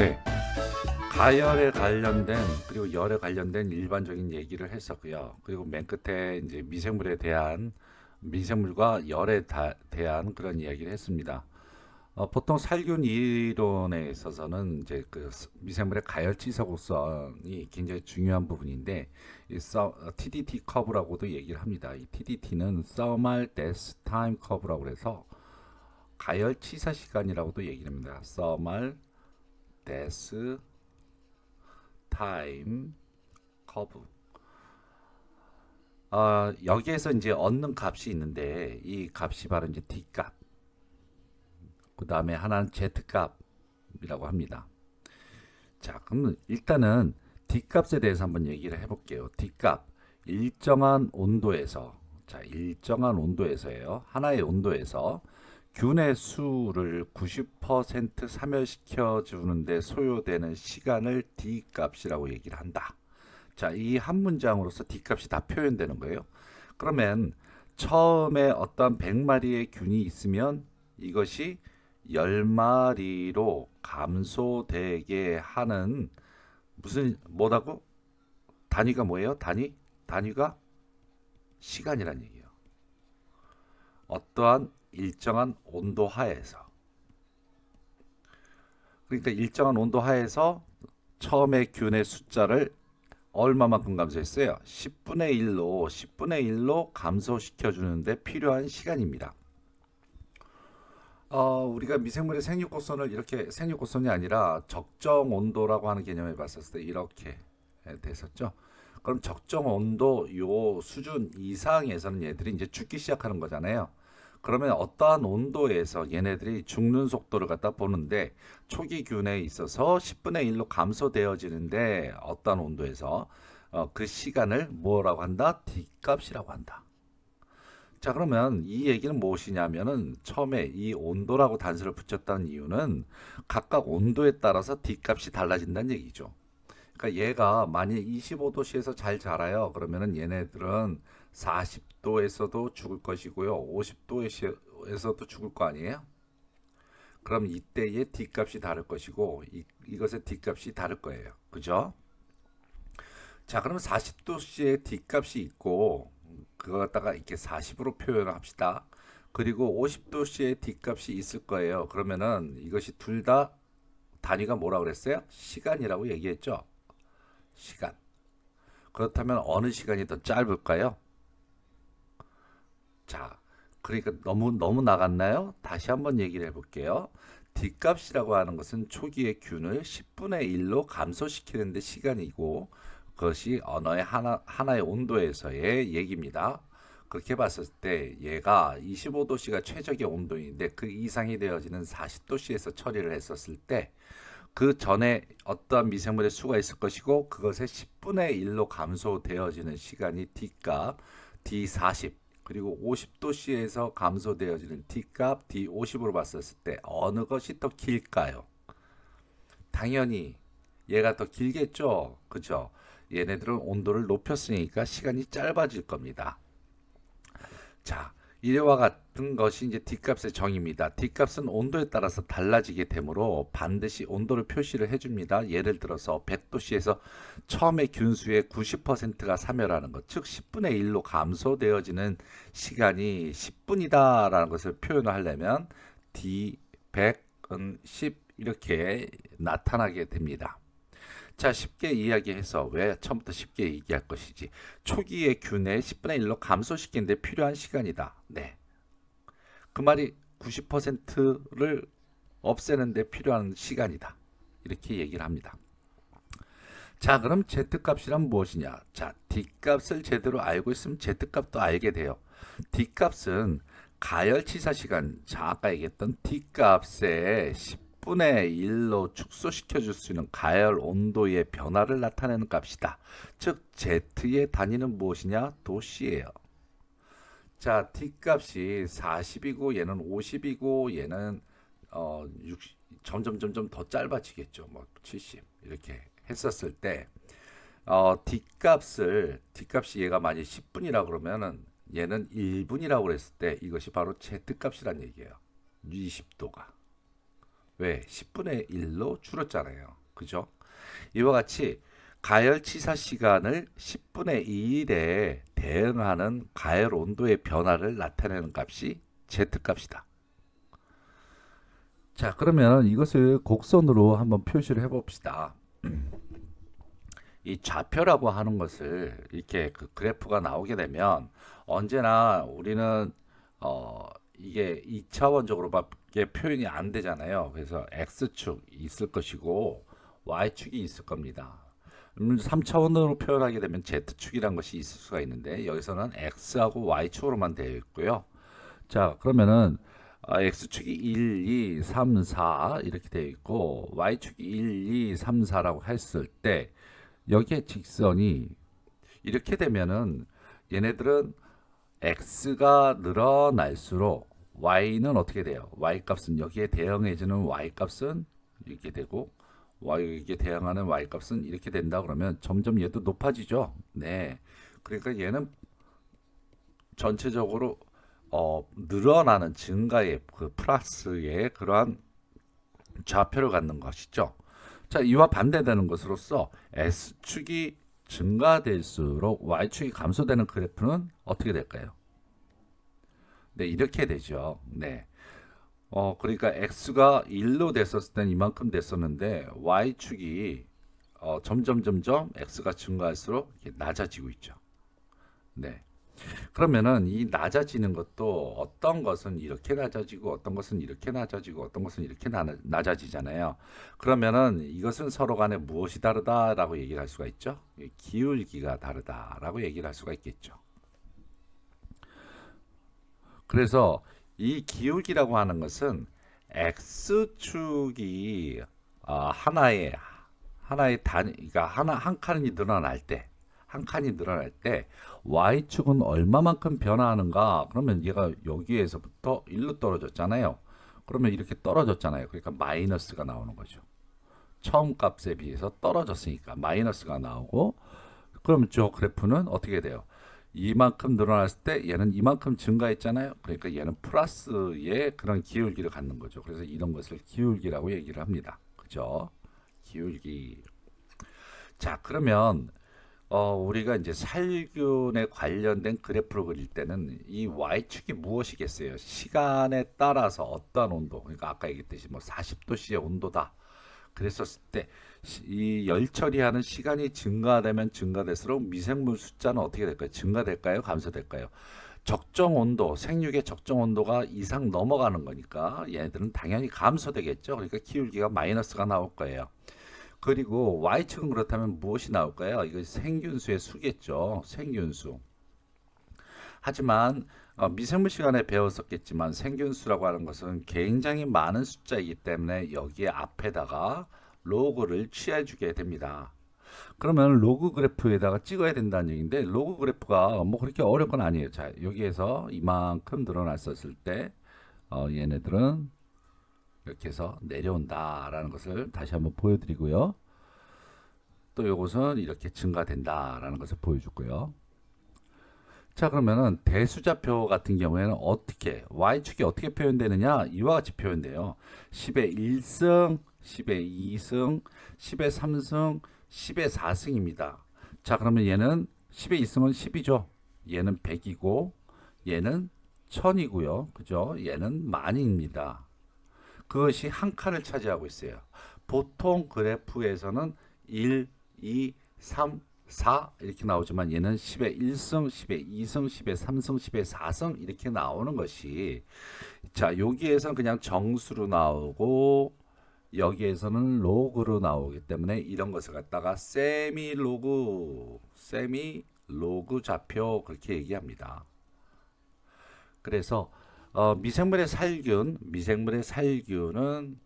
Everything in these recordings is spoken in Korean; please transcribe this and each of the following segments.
네. 가열에 관련된 그리고 열에 관련된 일반적인 얘기를 했었고요. 그리고 맨 끝에 이제 미생물에 대한 미생물과 열에 다- 대한 그런 이야기를 했습니다. 어, 보통 살균 이론에 있어서는 이제 그 스- 미생물의 가열 치사고성이 굉장히 중요한 부분인데 이 서, 어, TDT 커브라고도 얘기를 합니다. 이 TDT는 Thermal Death Time 커브라고 해서 가열 치사 시간이라고도 얘기를 합니다. Thermal Death Time 커브. 어, 여기에서 이제 얻는 값이 있는데 이 값이 바로 이제 D 값. 그 다음에 하나는 Z 값이라고 합니다. 자, 그러면 일단은 D 값에 대해서 한번 얘기를 해볼게요. D 값 일정한 온도에서 자 일정한 온도에서예요. 하나의 온도에서 균의 수를 90% 사멸시켜 주는데 소요되는 시간을 D 값이라고 얘기를 한다. 자, 이 한 문장으로서 D 값이 다 표현되는 거예요. 그러면 처음에 어떤 100마리의 균이 있으면 이것이 10마리로 감소되게 하는 무슨 뭐라고? 단위가 뭐예요? 단위? 단위가 시간이란 얘기예요. 어떠한 일정한 온도 하에서 그러니까 일정한 온도 하에서 처음에 균의 숫자를 얼마만큼 감소했어요? 10분의 1로 10분의 1로 감소시켜 주는데 필요한 시간입니다. 어, 우리가 미생물의 생육곡선을 이렇게 생육곡선이 아니라 적정 온도라고 하는 개념을 봤었을 때 이렇게 됐었죠. 그럼 적정 온도 요 수준 이상에서는 얘들이 이제 죽기 시작하는 거잖아요. 그러면 어떠한 온도에서 얘네들이 죽는 속도를 갖다 보는데 초기 균에 있어서 10분의 1로 감소되어지는데 어떠한 온도에서 어, 그 시간을 뭐라고 한다? D값이라고 한다. 자, 그러면 이 얘기는 무엇이냐면은 처음에 이 온도라고 단수를 붙였다는 이유는 각각 온도에 따라서 D값이 달라진다는 얘기죠. 그러니까 얘가 만약 25도씨에서 잘 자라요. 그러면은 얘네들은 40도에서도 죽을 것이고요. 50도에서도 죽을 거 아니에요? 그럼 이때의 D값이 다를 것이고 이, 이것의 D값이 다를 거예요. 그죠? 자, 그러면 40도씨의 D값이 있고 그거 갖다가 이렇게 40으로 표현을 합시다. 그리고 50도씨의 D값이 있을 거예요. 그러면은 이것이 둘 다 단위가 뭐라 그랬어요? 시간이라고 얘기했죠. 시간. 그렇다면 어느 시간이 더 짧을까요? 자, 그러니까 너무 너무 나갔나요? 다시 한번 얘기를 해볼게요. D값이라고 하는 것은 초기의 균을 10분의 1로 감소시키는 데 시간이고 그것이 언어의 하나, 하나의 온도에서의 얘기입니다. 그렇게 봤을 때 얘가 25도씨가 최적의 온도인데 그 이상이 되어지는 40도씨에서 처리를 했었을 때 그 전에 어떠한 미생물의 수가 있을 것이고 그것의 10분의 1로 감소되어지는 시간이 D값 D40 그리고 50도씨에서 감소되어지는 D값 D50으로 봤었을 때 어느 것이 더 길까요? 당연히 얘가 더 길겠죠. 그죠? 얘네들은 온도를 높였으니까 시간이 짧아질 겁니다. 자, 이와 같은 것이 이제 D값의 정의입니다. D값은 온도에 따라서 달라지게 되므로 반드시 온도를 표시를 해줍니다. 예를 들어서 100도씨에서 처음에 균수의 90%가 사멸하는 것, 즉 10분의 1로 감소되어지는 시간이 10분이다라는 것을 표현을 하려면 D100은 10 이렇게 나타나게 됩니다. 자, 쉽게 이야기해서 왜 처음부터 쉽게 얘기할 것이지. 초기의 균의 10분의 1로 감소시키는데 필요한 시간이다. 네. 그 말이 90%를 없애는데 필요한 시간이다. 이렇게 얘기를 합니다. 자, 그럼 Z값이란 무엇이냐? 자, D값을 제대로 알고 있으면 Z값도 알게 돼요. D값은 가열치사 시간, 자, 아까 얘기했던 D값의 10 분의 1로 축소시켜 줄 수 있는 가열 온도의 변화를 나타내는 값이다. 즉, Z의 단위는 무엇이냐? 도시예요. 자, D값이 40이고 얘는 50이고 얘는 어 60, 점점 점점 더 짧아지겠죠. 뭐 70 이렇게 했었을 때 어, D값을 D값이 얘가 만약 10분이라 그러면은 얘는 1분이라고 그랬을 때 이것이 바로 Z값이란 얘기예요. 20도가. 왜? 10분의 1로 줄었잖아요. 그죠? 이와 같이 가열치사 시간을 10분의 2일에 대응하는 가열 온도의 변화를 나타내는 값이 Z값이다. 자, 그러면 이것을 곡선으로 한번 표시를 해봅시다. 이 좌표라고 하는 것을 이렇게 그 그래프가 나오게 되면 언제나 우리는 어 이게 2차원적으로밖에 표현이 안 되잖아요. 그래서 x축 있을 것이고 y축이 있을 겁니다. 3차원으로 표현하게 되면 z축이란 것이 있을 수가 있는데 여기서는 x하고 y축으로만 되어 있고요. 자, 그러면은 아, x축이 1, 2, 3, 4 이렇게 되어 있고 y축이 1, 2, 3, 4라고 했을 때 여기에 직선이 이렇게 되면은 얘네들은 x가 늘어날수록 y는 어떻게 돼요? y 값은 여기에 대응해주는 y 값은 이렇게 되고 y에게 대응하는 y 값은 이렇게 된다 그러면 점점 얘도 높아지죠. 네. 그러니까 얘는 전체적으로 어, 늘어나는 증가의 그 플러스의 그러한 좌표를 갖는 것이죠. 자, 이와 반대되는 것으로서 S축이 증가될수록 Y축이 감소되는 그래프는 어떻게 될까요? 네, 이렇게 되죠. 네. 어, 그러니까 X가 1로 됐었을 땐 이만큼 됐었는데 Y축이 어, 점점 점점 X가 증가할수록 낮아지고 있죠. 네. 그러면은 이 낮아지는 것도 어떤 것은 이렇게 낮아지고 어떤 것은 이렇게 낮아지고 어떤 것은 이렇게 나, 낮아지잖아요. 그러면은 이것은 서로 간에 무엇이 다르다라고 얘기를 할 수가 있죠. 기울기가 다르다라고 얘기를 할 수가 있겠죠. 그래서 이 기울기라고 하는 것은 x축이 어, 하나의 하나의 단, 그러니까 하나 한 칸이 늘어날 때, 한 칸이 늘어날 때 y축은 얼마만큼 변화하는가? 그러면 얘가 여기에서부터 1로 떨어졌잖아요. 그러면 이렇게 떨어졌잖아요. 그러니까 마이너스가 나오는 거죠. 처음 값에 비해서 떨어졌으니까 마이너스가 나오고 그러면 저 그래프는 어떻게 돼요? 이만큼 늘어났을 때 얘는 이만큼 증가했잖아요. 그러니까 얘는 플러스의 그런 기울기를 갖는 거죠. 그래서 이런 것을 기울기라고 얘기를 합니다. 그죠? 기울기. 자, 그러면 어, 우리가 이제 살균에 관련된 그래프를 그릴 때는 이 y축이 무엇이겠어요? 시간에 따라서 어떠한 온도, 그러니까 아까 얘기했듯이 뭐 40도씨의 온도다. 그랬었을 때 이 열 처리하는 시간이 증가되면 증가될수록 미생물 숫자는 어떻게 될까요? 증가될까요? 감소될까요? 적정 온도, 생육의 적정 온도가 이상 넘어가는 거니까 얘네들은 당연히 감소되겠죠. 그러니까 기울기가 마이너스가 나올 거예요. 그리고 y축은 그렇다면 무엇이 나올까요? 이거 생균수의 수겠죠. 생균수. 하지만 어, 미생물 시간에 배웠었겠지만 생균수라고 하는 것은 굉장히 많은 숫자이기 때문에 여기에 앞에다가 로그를 취해주게 됩니다. 그러면 로그 그래프에다가 찍어야 된다는 얘기인데 로그 그래프가 뭐 그렇게 어려운 건 아니에요. 자 여기에서 이만큼 늘어났었을 때 어, 얘네들은 이렇게 해서 내려온다라는 것을 다시 한번 보여드리고요. 또 이것은 이렇게 증가된다라는 것을 보여주고요. 자 그러면은 대수자표 같은 경우에는 어떻게 y축이 어떻게 표현되느냐? 이와 같이 표현돼요. 10의 1승 10의 2승 10의 3승 10의 4승입니다. 자 그러면 얘는 10의 2승은 10이죠. 얘는 100이고 얘는 1000이고요. 그죠? 얘는 만입니다. 그것이 한 칸을 차지하고 있어요. 보통 그래프에서는 1, 2, 3, 4 이렇게 나오지만 얘는 10의 1승, 10의 2승, 10의 3승, 10의 4승 이렇게 나오는 것이 자 여기에서는 그냥 정수로 나오고 여기에서는 로그로 나오기 때문에 이런 것을 갖다가 세미 로그, 세미 로그 좌표 그렇게 얘기합니다. 그래서 어, 미생물의 살균, 미생물의 살균은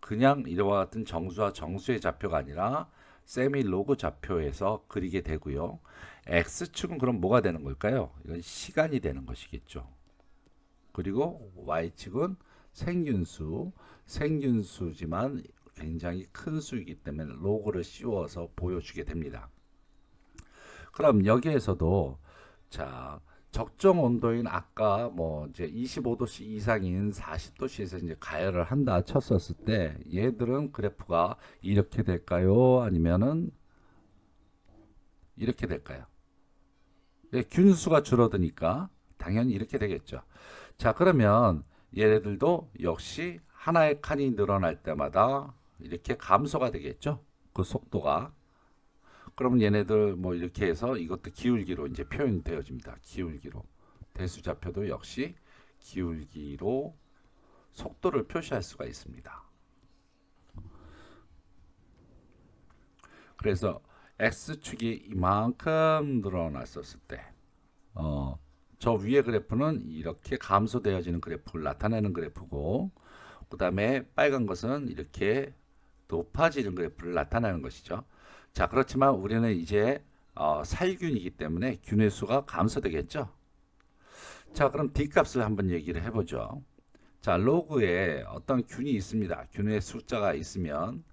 그냥 이와 같은 정수와 정수의 좌표가 아니라 세미 로그 좌표에서 그리게 되고요. x축은 그럼 뭐가 되는 걸까요? 이건 시간이 되는 것이겠죠. 그리고 y축은 생균수, 생균수지만 굉장히 큰 수이기 때문에 로그를 씌워서 보여주게 됩니다. 그럼 여기에서도 자 적정 온도인 아까 뭐 이제 25도씨 이상인 40도씨에서 이제 가열을 한다 쳤었을 때 얘들은 그래프가 이렇게 될까요? 아니면은 이렇게 될까요? 예, 균수가 줄어드니까 당연히 이렇게 되겠죠. 자, 그러면 얘네들도 역시 하나의 칸이 늘어날 때마다 이렇게 감소가 되겠죠. 그 속도가. 그러면 얘네들 뭐 이렇게 해서 이것도 기울기로 이제 표현되어집니다. 기울기로. 대수좌표도 역시 기울기로 속도를 표시할 수가 있습니다. 그래서 x축이 이만큼 늘어났었을 때, 어, 저 위에 그래프는 이렇게 감소되어지는 그래프를 나타내는 그래프고, 그 다음에 빨간 것은 이렇게 높아지는 그래프를 나타내는 것이죠. 자, 그렇지만 우리는 이제 어, 살균이기 때문에 균의 수가 감소되겠죠. 자, 그럼 D 값을 한번 얘기를 해보죠. 자, 로그에 어떤 균이 있습니다. 균의 숫자가 있으면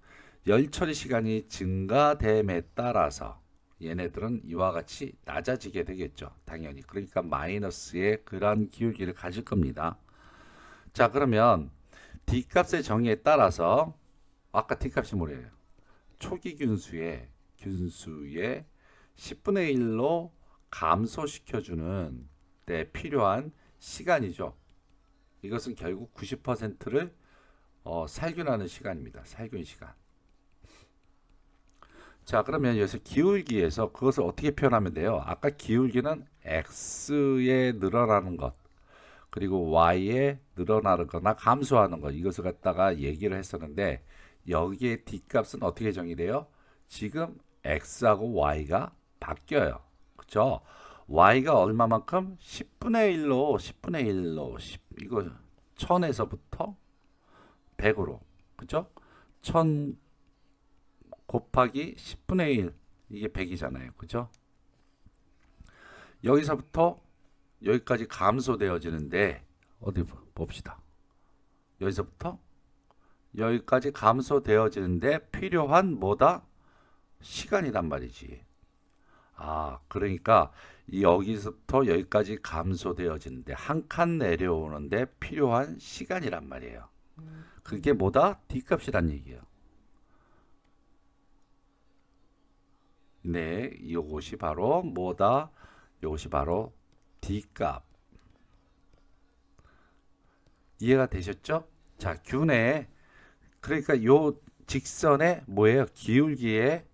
열 처리 시간이 증가됨에 따라서 얘네들은 이와 같이 낮아지게 되겠죠. 당연히. 그러니까 마이너스의 그런 기울기를 가질 겁니다. 자, 그러면 D 값의 정의에 따라서 아까 D 값이 뭐래요? 초기 균수의 균수의 10분의 1로 감소시켜주는 데 필요한 시간이죠. 이것은 결국 90%를 어, 살균하는 시간입니다. 살균 시간. 자, 그러면 여기서 기울기에서 그것을 어떻게 표현하면 돼요? 아까 기울기는 x에 늘어나는 것, 그리고 y에 늘어나거나 감소하는 것, 이것을 갖다가 얘기를 했었는데, 여기에 d값은 어떻게 정의돼요? 지금 x하고 y가 바뀌어요. 그죠? y가 얼마만큼? 10분의 1로, 10분의 1로, 10, 이거 1000에서부터 100으로. 그죠? 1000 곱하기 10분의 1 이게 100이잖아요. 그죠? 여기서부터 여기까지 감소되어지는데 어디 봅시다. 여기서부터 여기까지 감소되어지는데 필요한 뭐다? 시간이란 말이지. 아, 그러니까 여기서부터 여기까지 감소되어지는데 한 칸 내려오는데 필요한 시간이란 말이에요. 그게 뭐다? D값이란 얘기예요. 네, 이것이 바로 뭐다? 이것이 바로 D값. 이해가 되셨죠? 자, 균의 그러니까 요 직선의 뭐예요? 기울기의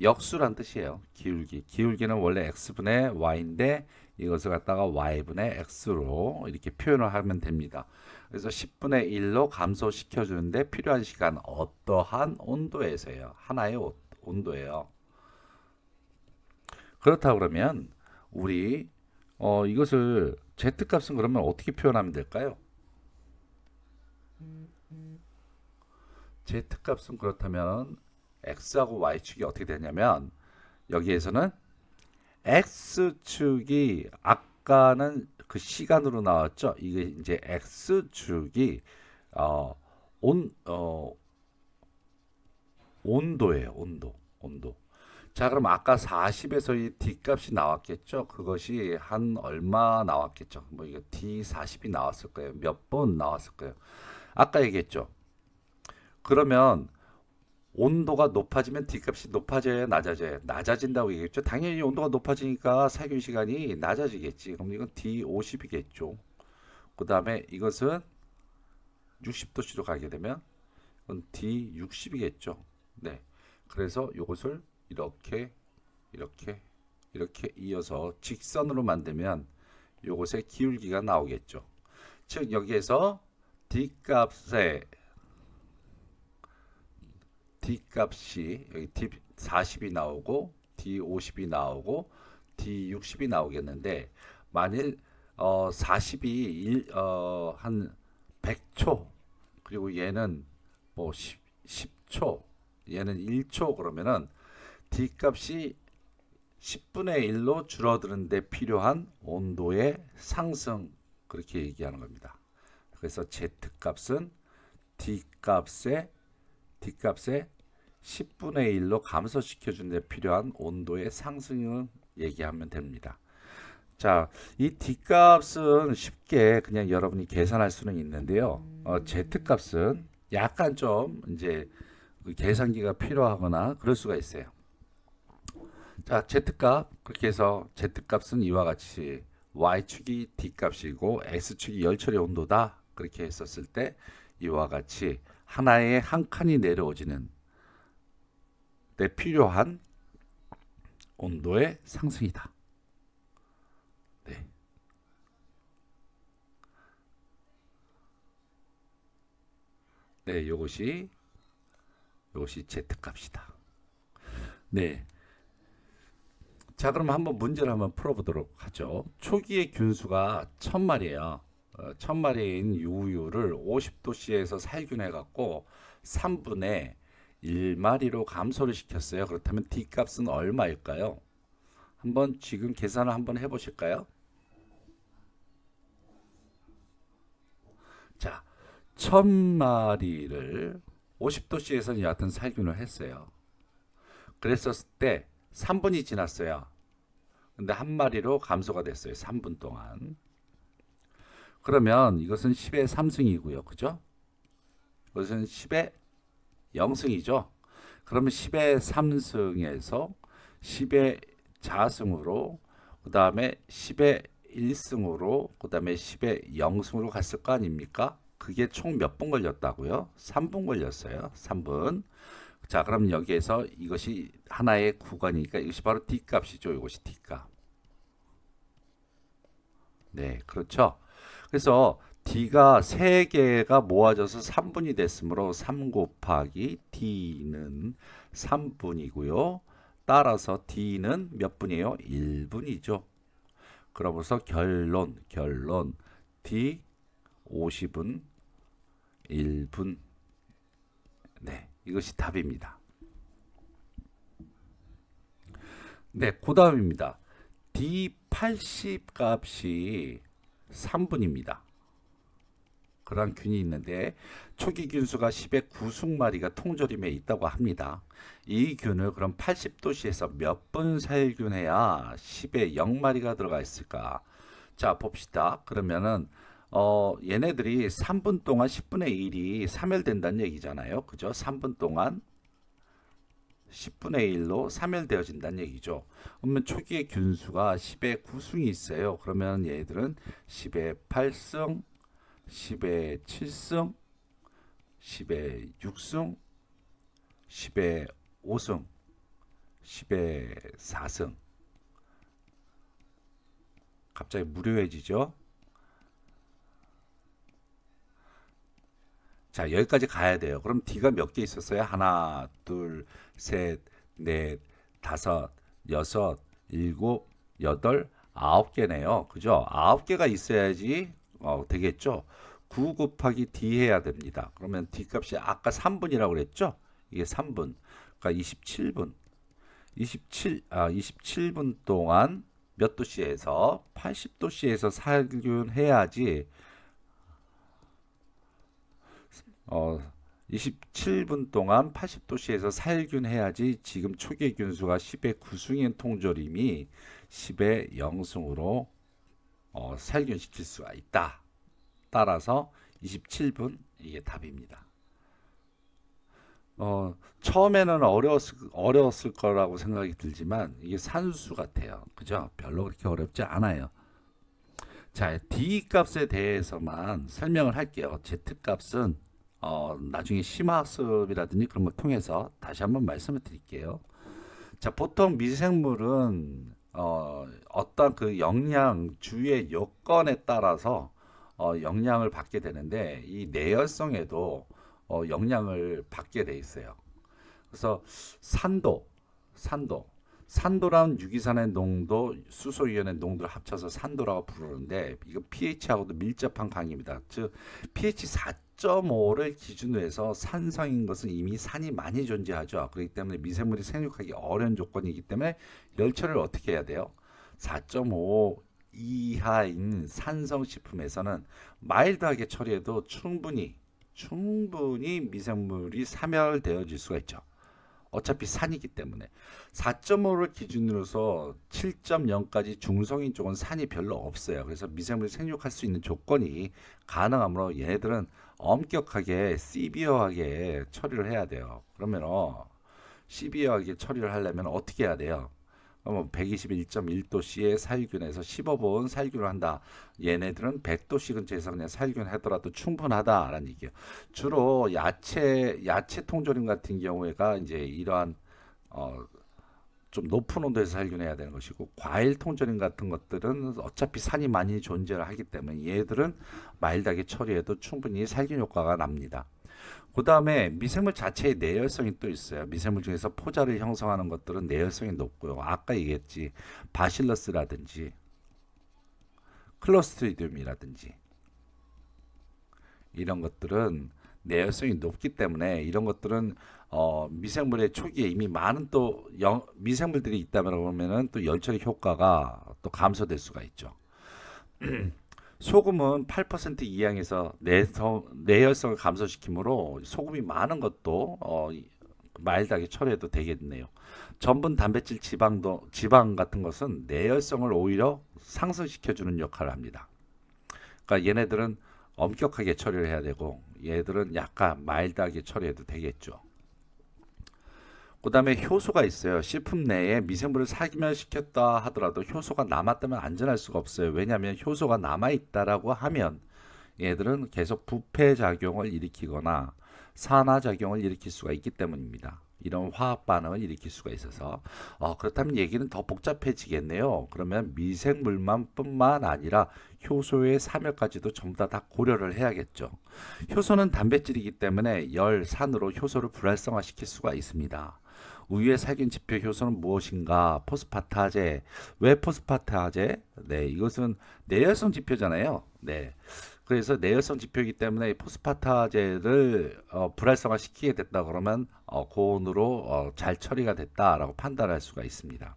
역수란 뜻이에요. 기울기. 기울기는 원래 x분의 y인데 이것을 갖다가 y분의 x로 이렇게 표현을 하면 됩니다. 그래서 10분의 1로 감소시켜 주는데 필요한 시간 어떠한 온도에서요. 하나의 오- 온도예요. 그렇다 그러면 우리 어, 이것을 z값은 그러면 어떻게 표현하면 될까요? Z값은 그렇다면 x하고 y축이 어떻게 되냐면 여기에서는 x축이 아까는 그 시간으로 나왔죠. 이게 이제 x축이 어, 온, 어, 온도예요. 온도. 온도. 자, 그럼 아까 40에서 이 D값이 나왔겠죠? 그것이 한 얼마 나왔겠죠? 뭐 이거 D40이 나왔을 거예요. 몇 번 나왔을 거예요. 아까 얘기했죠? 그러면 온도가 높아지면 D값이 높아져야 낮아져야 낮아진다고 얘기했죠. 당연히 온도가 높아지니까 살균 시간이 낮아지겠지. 그럼 이건 D50이겠죠. 그 다음에 이것은 60도씨로 가게 되면 이건 D60이겠죠. 네. 그래서 이것을 이렇게 이렇게 이렇게 이어서 직선으로 만들면 이것의 기울기가 나오겠죠. 즉 여기에서 D값의 D값이 여기 D40이 나오고 D50이 나오고 D60이 나오겠는데 만일 어 40이 일, 어, 한 100초 그리고 얘는 뭐 10, 10초 얘는 1초 그러면은 D값이 10분의 1로 줄어드는데 필요한 온도의 상승 그렇게 얘기하는 겁니다. 그래서 Z값은 D값의 D값의 10분의 1로 감소시켜 주는데 필요한 온도의 상승을 얘기하면 됩니다. 자, 이 D값은 쉽게 그냥 여러분이 계산할 수는 있는데요. 어, Z값은 약간 좀 이제 그 계산기가 필요하거나 그럴 수가 있어요. 자, Z값 그렇게 해서 Z값은 이와 같이 Y축이 D값이고 X축이 열처리 온도다. 그렇게 했었을 때 이와 같이 하나의 한 칸이 내려오지는 때 필요한 온도의 상승이다. 네. 네, 요것이 요것이 Z값이다. 네. 자, 그럼 한번 문제를 한번 풀어보도록 하죠. 초기의 균수가 천 마리예요. 어, 천 마리인 유유를 50도씨에서 살균해 갖고 3분의 1마리로 감소를 시켰어요. 그렇다면 D 값은 얼마일까요? 한번 지금 계산을 한번 해보실까요? 자, 천 마리를 50도씨에서 여하튼 살균을 했어요. 그랬었을 때 3분이 지났어요. 근데 한 마리로 감소가 됐어요. 3분 동안. 그러면 이것은 10의 3승이고요. 그죠? 이것은 10의 0승이죠. 그러면 10의 3승에서 10의 자승으로 그 다음에 10의 1승으로 그 다음에 10의 0승으로 갔을 거 아닙니까? 그게 총 몇 분 걸렸다고요? 3분 걸렸어요. 3분. 자, 그럼 여기에서 이것이 하나의 구간이니까 이것이 바로 D값이죠. 이것이 D값. 네, 그렇죠. 그래서 D가 세 개가 모아져서 3분이 됐으므로 3 곱하기 D는 3분이고요. 따라서 D는 몇 분이에요? 1분이죠. 그러면서 결론, 결론 D 50은 1분. 네, 이것이 답입니다. 네, 그 다음입니다. D80 값이 3분입니다. 그러한 균이 있는데 초기 균수가 10의 9승마리가 통조림에 있다고 합니다. 이 균을 그럼 80도씨에서 몇 분 살균해야 10의 0마리가 들어가 있을까? 자, 봅시다. 그러면은 어, 얘네들이 3분 동안 10분의 1이 사멸된다는 얘기잖아요. 그죠? 3분 동안 10분의 1로 사멸되어진다는 얘기죠. 그러면 초기의 균수가 10의 9승이 있어요. 그러면 얘들은 10의 8승, 10의 7승, 10의 6승, 10의 5승, 10의 4승. 갑자기 무료해지죠? 자, 여기까지 가야 돼요. 그럼 D가 몇 개 있었어요? 하나, 둘, 셋, 넷, 다섯, 여섯, 일곱, 여덟, 아홉 개네요. 그죠? 아홉 개가 있어야지 어, 되겠죠? 9 곱하기 D 해야 됩니다. 그러면 D 값이 아까 3분이라고 그랬죠? 이게 3분. 그러니까 27분. 27, 아, 27분 동안 몇 도씨에서 80도씨에서 살균해야지 어, 27분 동안 80도씨에서 살균해야지 지금 초기 균수가 10의 9승인 통조림이 10의 0승으로 어, 살균시킬 수가 있다. 따라서 27분 이게 답입니다. 어, 처음에는 어려웠을, 어려웠을 거라고 생각이 들지만 이게 산수 같아요. 그죠? 별로 그렇게 어렵지 않아요. 자, D 값에 대해서만 설명을 할게요. Z 값은 어, 나중에 심화학습이라든지 그런 걸 통해서 다시 한번 말씀을 드릴게요. 자, 보통 미생물은 어, 어떤 그 영양 주의 요건에 따라서 어, 영향을 받게 되는데 이 내열성에도 어, 영향을 받게 돼 있어요. 그래서 산도, 산도, 산도라는 유기산의 농도, 수소이온의 농도를 합쳐서 산도라고 부르는데 이거 pH하고도 밀접한 관계입니다. 즉 pH 4.5를 기준으로 해서 산성인 것은 이미 산이 많이 존재하죠. 그렇기 때문에 미생물이 생육하기 어려운 조건이기 때문에 열처리를 어떻게 해야 돼요? 4.5 이하인 산성 식품에서는 마일드하게 처리해도 충분히 충분히 미생물이 사멸되어질 수가 있죠. 어차피 산이기 때문에 4.5를 기준으로서 7.0까지 중성인 쪽은 산이 별로 없어요. 그래서 미생물이 생육할 수 있는 조건이 가능하므로 얘네들은 엄격하게 시비어하게 처리를 해야 돼요. 그러면 어, 시비어하게 처리를 하려면 어떻게 해야 돼요? 그러면 121.1도씨의 살균에서 15분 살균을 한다. 얘네들은 100도씨 근처에서 그냥 살균하더라도 충분하다라는 얘기예요. 주로 야채 야채 통조림 같은 경우에가 이제 이러한 어, 좀 높은 온도에서 살균해야 되는 것이고 과일 통조림 같은 것들은 어차피 산이 많이 존재를 하기 때문에 얘들은 마일드하게 처리해도 충분히 살균 효과가 납니다. 그 다음에 미생물 자체의 내열성이 또 있어요. 미생물 중에서 포자를 형성하는 것들은 내열성이 높고요. 아까 얘기했지 바실러스라든지 클로스트리디움이라든지 이런 것들은 내열성이 높기 때문에 이런 것들은 어, 미생물의 초기에 이미 많은 또 영, 미생물들이 있다면 그러면은 또 열처리 효과가 또 감소될 수가 있죠. 소금은 8% 이항에서 내성, 내열성을 감소시키므로 소금이 많은 것도 어, 이- 마일드하게 처리해도 되겠네요. 전분, 단백질, 지방도 지방 같은 것은 내열성을 오히려 상승시켜 주는 역할을 합니다. 그러니까 얘네들은 엄격하게 처리를 해야 되고 얘들은 약간 마일드하게 처리해도 되겠죠. 그다음에 효소가 있어요. 식품 내에 미생물을 살균시켰다 하더라도 효소가 남았다면 안전할 수가 없어요. 왜냐하면 효소가 남아 있다라고 하면 얘들은 계속 부패 작용을 일으키거나 산화 작용을 일으킬 수가 있기 때문입니다. 이런 화학 반응을 일으킬 수가 있어서 어, 그렇다면 얘기는 더 복잡해지겠네요. 그러면 미생물만 뿐만 아니라 효소의 사멸까지도 전부 다, 다 고려를 해야겠죠. 효소는 단백질이기 때문에 열, 산으로 효소를 불활성화시킬 수가 있습니다. 우유의 살균 지표 효소는 무엇인가? 포스파타제. 왜 포스파타제? 네, 이것은 내열성 지표잖아요. 네. 그래서 내열성 지표이기 때문에 포스파타제를 어, 불활성화 시키게 됐다 그러면 어, 고온으로 어, 잘 처리가 됐다라고 판단할 수가 있습니다.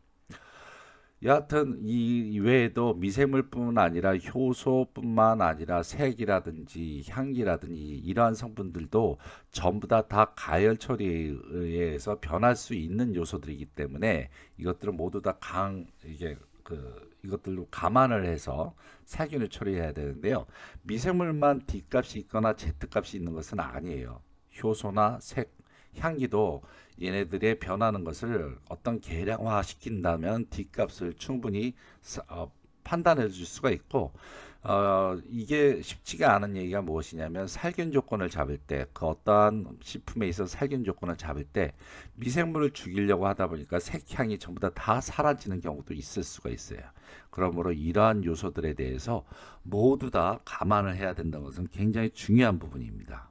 여하튼 이 외에도 미생물뿐만 아니라 효소뿐만 아니라 색이라든지 향기라든지 이러한 성분들도 전부 다 다 가열 처리에 의해서 변할 수 있는 요소들이기 때문에 이것들은 모두 다 강 이게 그 이것들로 감안을 해서 살균을 처리해야 되는데요. 미생물만 D값이 있거나 Z값이 있는 것은 아니에요. 효소나 색, 향기도 얘네들의 변하는 것을 어떤 계량화 시킨다면 D값을 충분히 사- 어, 판단해 줄 수가 있고 어, 이게 쉽지가 않은 얘기가 무엇이냐면 살균 조건을 잡을 때 그 어떠한 식품에 있어서 살균 조건을 잡을 때 미생물을 죽이려고 하다 보니까 색향이 전부 다 다 사라지는 경우도 있을 수가 있어요. 그러므로 이러한 요소들에 대해서 모두 다 감안을 해야 된다는 것은 굉장히 중요한 부분입니다.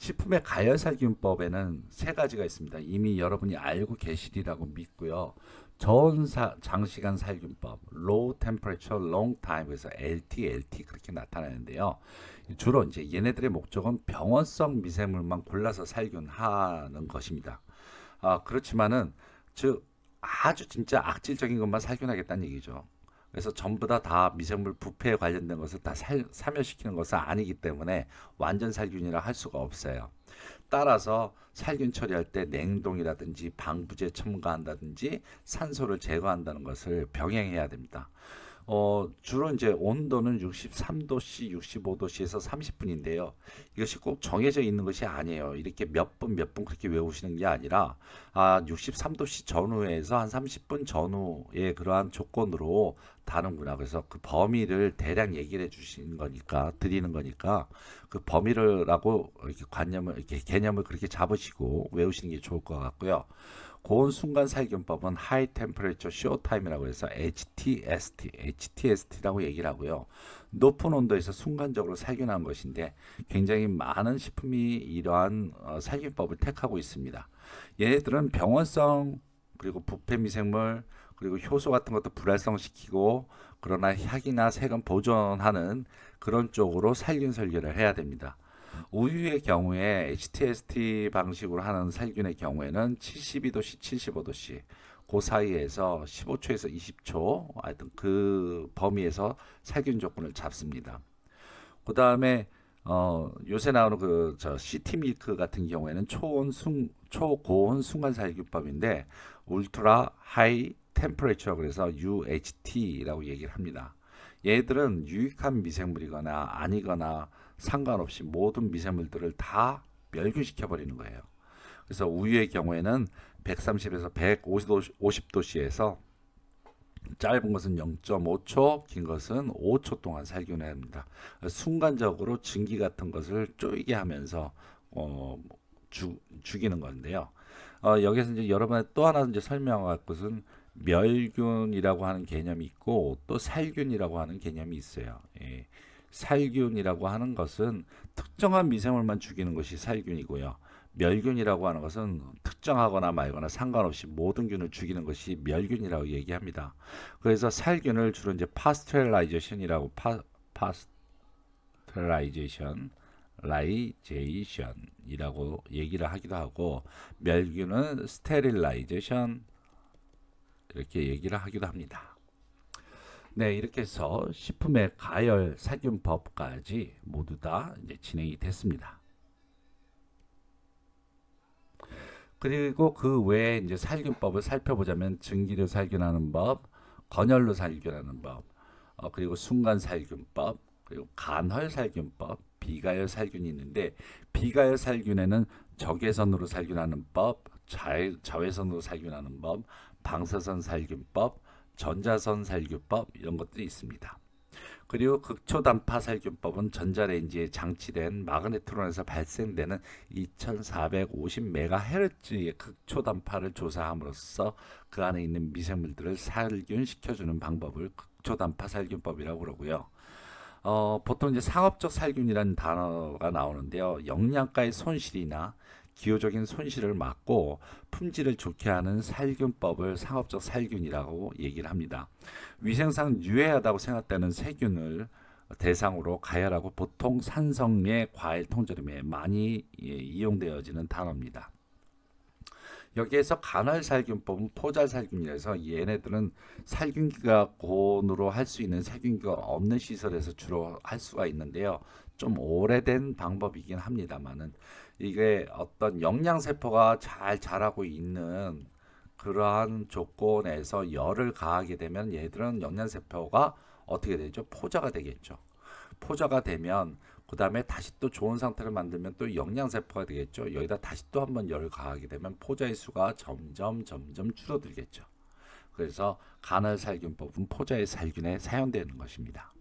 식품의 가열살균법에는 세 가지가 있습니다. 이미 여러분이 알고 계시리라고 믿고요. 저온사 장시간 살균법, low temperature long time 그래서 LT, LT 그렇게 나타나는데요. 주로 이제 얘네들의 목적은 병원성 미생물만 골라서 살균하는 것입니다. 아, 그렇지만은 즉 아주 진짜 악질적인 것만 살균하겠다는 얘기죠. 그래서 전부 다 다 미생물 부패에 관련된 것을 다 살, 사멸시키는 것은 아니기 때문에 완전 살균이라 할 수가 없어요. 따라서 살균 처리할 때 냉동이라든지 방부제 첨가한다든지 산소를 제거한다는 것을 병행해야 됩니다. 어, 주로 이제 온도는 63도씨, 65도씨에서 30분인데요. 이것이 꼭 정해져 있는 것이 아니에요. 이렇게 몇 분, 몇 분 그렇게 외우시는 게 아니라, 아, 63도씨 전후에서 한 30분 전후의 그러한 조건으로 다는구나. 그래서 그 범위를 대략 얘기를 해 주시는 거니까, 드리는 거니까, 그 범위를라고 이렇게 관념을, 이렇게 개념을 그렇게 잡으시고 외우시는 게 좋을 것 같고요. 고온 순간 살균법은 하이 템퍼레처 쇼 타임이라고 해서 HTST, HTST라고 얘기를 하고요. 높은 온도에서 순간적으로 살균한 것인데 굉장히 많은 식품이 이러한 어, 살균법을 택하고 있습니다. 얘네들은 병원성 그리고 부패 미생물 그리고 효소 같은 것도 불활성시키고 그러나 향이나 색은 보존하는 그런 쪽으로 살균 설계를 해야 됩니다. 우유의 경우에 HTST 방식으로 하는 살균의 경우에는 72도씨, 75도씨 그 사이에서 15초에서 20초 하여튼 그 범위에서 살균 조건을 잡습니다. 그 다음에 어, 요새 나오는 그 저 시티 밀크 같은 경우에는 초온 순 초고온 순간 살균법인데 울트라 하이 템퍼레처 그래서 UHT라고 얘기를 합니다. 얘들은 유익한 미생물이거나 아니거나 상관없이 모든 미생물들을 다 멸균시켜 버리는 거예요. 그래서 우유의 경우에는 130에서 150도씨에서 짧은 것은 0.5초, 긴 것은 5초 동안 살균해야 합니다. 순간적으로 증기 같은 것을 쪼이게 하면서 어, 주, 죽이는 건데요. 어, 여기서 이제 여러분의 또 하나 이제 설명할 것은 멸균이라고 하는 개념이 있고 또 살균이라고 하는 개념이 있어요. 예. 살균이라고 하는 것은 특정한 미생물만 죽이는 것이 살균이고요. 멸균이라고 하는 것은 특정하거나 말거나 상관없이 모든 균을 죽이는 것이 멸균이라고 얘기합니다. 그래서 살균을 주로 이제 파스텔라이제이션이라고 파, 파스텔라이제이션 라이제이션이라고 얘기를 하기도 하고 멸균은 스테릴라이제이션 이렇게 얘기를 하기도 합니다. 네, 이렇게 해서 식품의 가열 살균법까지 모두 다 이제 진행이 됐습니다. 그리고 그 외에 이제 살균법을 살펴보자면 증기로 살균하는 법, 건열로 살균하는 법, 어, 그리고 순간 살균법, 그리고 간헐 살균법, 비가열 살균이 있는데 비가열 살균에는 적외선으로 살균하는 법, 자외, 자외선으로 살균하는 법, 방사선 살균법, 전자선 살균법 이런 것들이 있습니다. 그리고 극초단파 살균법은 전자레인지에 장치된 마그네트론에서 발생되는 2450MHz의 극초단파를 조사함으로써 그 안에 있는 미생물들을 살균시켜주는 방법을 극초단파 살균법이라고 그러고요. 어, 보통 이제 상업적 살균이라는 단어가 나오는데요. 영양가의 손실이나 기호적인 손실을 막고 품질을 좋게 하는 살균법을 상업적 살균이라고 얘기를 합니다. 위생상 유해하다고 생각되는 세균을 대상으로 가열하고 보통 산성의 과일 통조림에 많이 예, 이용되어지는 단어입니다. 여기에서 간헐 살균법은 포잘 살균이라서 얘네들은 살균기가 고온으로 할 수 있는 살균기가 없는 시설에서 주로 할 수가 있는데요. 좀 오래된 방법이긴 합니다만은 이게 어떤 영양세포가 잘 자라고 있는 그러한 조건에서 열을 가하게 되면 얘들은 영양세포가 어떻게 되죠? 포자가 되겠죠. 포자가 되면 그 다음에 다시 또 좋은 상태를 만들면 또 영양세포가 되겠죠. 여기다 다시 또 한번 열을 가하게 되면 포자의 수가 점점 점점 줄어들겠죠. 그래서 간헐 살균법은 포자의 살균에 사용되는 것입니다.